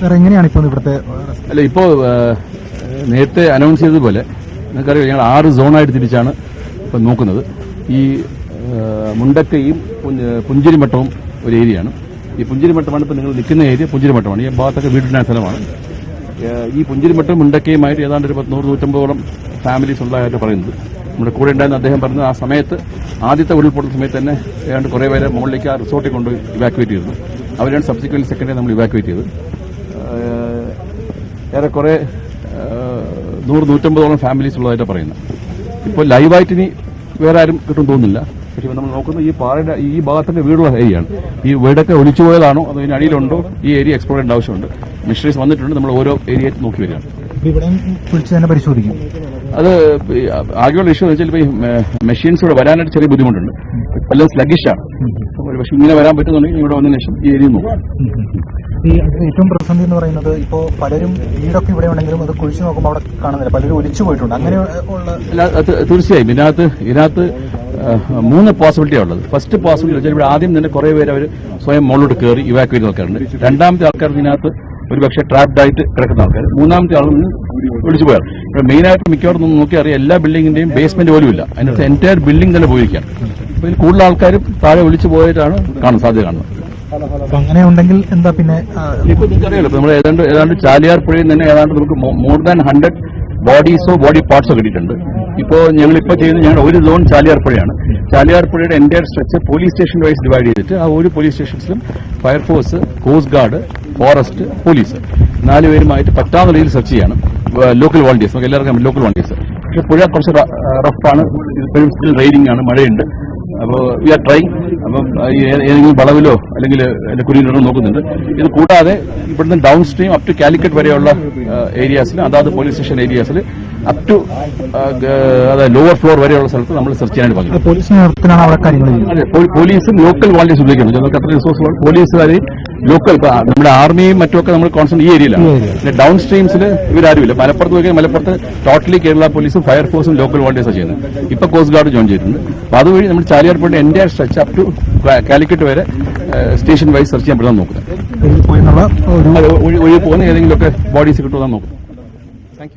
Sir എങ്ങനെയാണ് ഇപ്പോൾ ഇവിടുത്തെ അല്ല ഇപ്പോൾ നേരത്തെ അനൗൺസ് ചെയ്തതുപോലെ നിങ്ങൾക്കറിയാം ഞങ്ങൾ ആറ് സോണായിട്ട് തിരിച്ചാണ് ഇപ്പൊ നോക്കുന്നത്. ഈ മുണ്ടക്കയും പുഞ്ച- പുഞ്ചിരിമട്ടവും ഒരു ഏരിയയാണ് ഈ പുഞ്ചിരിമട്ടമാണ് ഇപ്പൊ നിങ്ങൾ നിൽക്കുന്ന ഏരിയ പുഞ്ചിരിമട്ടമാണ്. ഈ ഭാഗത്തൊക്കെ വീടിന്റെ സ്ഥലമാണ്. ഈ പുഞ്ചിരിമട്ടം മുണ്ടക്കയുമായിട്ട് ഏതാണ്ട് ഒരു പത്ത് നൂറ് നൂറ്റമ്പതോളം ഫാമിലീസ് ഉള്ളതായിട്ട് പറയുന്നത്. നമ്മുടെ കൂടെ ഉണ്ടായിരുന്ന അദ്ദേഹം പറഞ്ഞത് ആ സമയത്ത് ആദ്യത്തെ ഉരുൾപൊട്ടൽ സമയത്ത് തന്നെ ഏതാണ്ട് കുറേ പേരെ മുകളിലേക്ക് ആ റിസോർട്ടിൽ കൊണ്ട് ഇവാക്യുവേറ്റ് ചെയ്തു അവരാണ് സബ്സിക്വന്റ് സെക്കൻഡേ നമ്മൾ ഇവാക്യുവേറ്റ് ചെയ്തത്. ഏറെക്കുറെ നൂറ് നൂറ്റമ്പതോളം ഫാമിലീസ് ഉള്ളതായിട്ട് പറയുന്നത് ഇപ്പോൾ ലൈവായിട്ട് ഇനി വേറെ ആരും കിട്ടും തോന്നുന്നില്ല. പക്ഷേ നമ്മൾ നോക്കുന്നത് ഈ പാറയുടെ ഈ ഭാഗത്തിന്റെ വീടുള്ള ഏരിയയാണ്. ഈ വീടൊക്കെ ഒലിച്ചു പോയതാണോ? അതോ ഇതിന് അടിയിലുണ്ടോ? ഈ ഏരിയ എക്സ്പ്ലോർ ചെയ്യേണ്ട ആവശ്യമുണ്ട്. മിഷനറീസ് വന്നിട്ടുണ്ട് നമ്മൾ ഓരോ ഏരിയ നോക്കി വരികയാണ്. പരിശോധിക്കും. അത് ആകെയുള്ള ഇഷ്യൂ എന്ന് വെച്ചാൽ ഇപ്പോൾ ഈ മെഷീൻസ് ഇവിടെ വരാനായിട്ട് ചെറിയ ബുദ്ധിമുട്ടുണ്ട്. എല്ലാം സ്ലഗിഷാണ് ഒരു പക്ഷേ ഇങ്ങനെ വരാൻ പറ്റുന്നുണ്ടെങ്കിൽ ഇവിടെ വന്നതിന് ശേഷം ഈ ഏരിയ നോക്കാം. ഈ ഏറ്റവും പ്രതിസന്ധി എന്ന് പറയുന്നത് ഇപ്പോൾ പലരും വീടൊക്കെ ഇവിടെ ഉണ്ടെങ്കിലും അത് കുഴിച്ചു നോക്കുമ്പോൾ അവിടെ കാണുന്നില്ല. പലരും ഒലിച്ചു പോയിട്ടുണ്ട്. അങ്ങനെ ഉള്ള തീർച്ചയായും. ഇതിനകത്ത് ഇതിനകത്ത് മൂന്ന് പോസിബിലിറ്റിയാണ് ഉള്ളത്. ഫസ്റ്റ് പോസിബിലിറ്റി വെച്ചാൽ ഇവിടെ ആദ്യം തന്നെ കുറേ പേര് അവർ സ്വയം മുകളിലോട്ട് കയറി ഇവാക്യുവേറ്റ് ആൾക്കാരുണ്ട് രണ്ടാമത്തെ ആൾക്കാർ ഇതിനകത്ത് ഒരു പക്ഷേ ട്രാപ്ഡായിട്ട് കിടക്കുന്ന ആൾക്കാർ മൂന്നാമത്തെ ആൾ വിളിച്ചു പോയാൽ ഇവിടെ മെയിനായിട്ട് മിക്കവാറും നോക്കിയാൽ നോക്കി അറിയാം എല്ലാ ബിൽഡിങ്ങിന്റെയും ബേസ്മെന്റ് പോലും ഇല്ല. അതിനകത്ത് എന്റയർ ബിൽഡിംഗ് തന്നെ പോയിരിക്കുകയാണ്. അപ്പോൾ ഇതിൽ കൂടുതൽ ആൾക്കാരും താഴെ വിളിച്ചു പോയിട്ടാണ് കാണാൻ സാധ്യത കാണുന്നത്. അപ്പൊ അങ്ങനെ ഉണ്ടെങ്കിൽ എന്താ പിന്നെ ഇപ്പൊ നിങ്ങൾക്കറിയാലോ നമ്മൾ ഏതാണ്ട് ഏതാണ്ട് ചാലിയാർ പുഴയിൽ തന്നെ ഏതാണ്ട് നമുക്ക് മോർ ദാൻ ഹൺഡ്രഡ് ബോഡീസോ ബോഡി പാർട്സോ കിട്ടിയിട്ടുണ്ട്. ഇപ്പോ ഞങ്ങൾ ഇപ്പൊ ചെയ്യുന്നത് ഞങ്ങൾ ഒരു സോൺ ചാലിയാർ പുഴയാണ് ചാലിയാർ പുഴയുടെ എന്റെ stretch police station wise divide ചെയ്തിട്ട് ആ ഒരു police സ്റ്റേഷൻസിലും fire force coast guard forest police നാലുപേരുമായിട്ട് പറ്റാവുന്ന രീതിയിൽ സെർച്ച് ചെയ്യാണ്. ലോക്കൽ വോളണ്ടിയേഴ്സ് നമുക്ക് എല്ലാവർക്കും ലോക്കൽ വോളണ്ടിയേഴ്സ് പക്ഷെ പുഴ കുറച്ച് റഫാണ് ഇപ്പോഴും സ്റ്റിൽ റെയിനിങ് ആണ്. മഴയുണ്ട്. അപ്പോൾ വി ആർ ട്രൈ അപ്പം ഏതെങ്കിലും വളവിലോ അല്ലെങ്കിൽ അതിന്റെ കുരുവിലോ നോക്കുന്നുണ്ട്. ഇത് കൂടാതെ ഇവിടുന്ന് down stream up to Calicut വരെയുള്ള ഏരിയാസിൽ അതാത് പോലീസ് സ്റ്റേഷൻ ഏരിയാസിൽ അപ് ടു ലോവർ ഫ്ലോർ വരെയുള്ള സ്ഥലത്ത് നമ്മൾ സെർച്ച് ചെയ്യാനായിട്ട് പറഞ്ഞു പോലീസ് ലോക്കൽ വോളണ്ടിയേഴ്സ് ഉപയോഗിക്കുന്നത് നമുക്ക് അത്ര റിസോഴ്സ് പോലീസുകാരെയും ലോക്കൽ നമ്മുടെ ആർമിയും മറ്റുമൊക്കെ നമ്മൾ കോൺസെൻട്രേറ്റ് ഈ ഏരിയയിലാണ്. പിന്നെ ഡൗൺ സ്ട്രീംസിൽ ഇവരാരുമില്ല. മലപ്പുറത്ത് നോക്കിയാൽ മലപ്പുറത്ത് ടോട്ടലി കേരള പോലീസും ഫയർഫോഴ്സും ലോക്കൽ വോളണ്ടിയേഴ്സാണ് ചെയ്യുന്നത്. ഇപ്പൊ കോസ്റ്റ് ഗാർഡ് ജോയിൻ ചെയ്തിട്ടുണ്ട്. അപ്പൊ അതുവഴി നമ്മൾ ചാലിയാർപേട്ട എന്റെ സ്ട്രെച്ച് അപ് ടു കാലിക്കറ്റ് വരെ സ്റ്റേഷൻ വൈസ് സെർച്ച് ചെയ്യാൻ പറ്റുന്ന നോക്കുന്നത്. ഒഴി പോകുന്ന ഏതെങ്കിലുമൊക്കെ ബോഡീസ് കിട്ടുമെന്നാണ് നോക്കുന്നത്.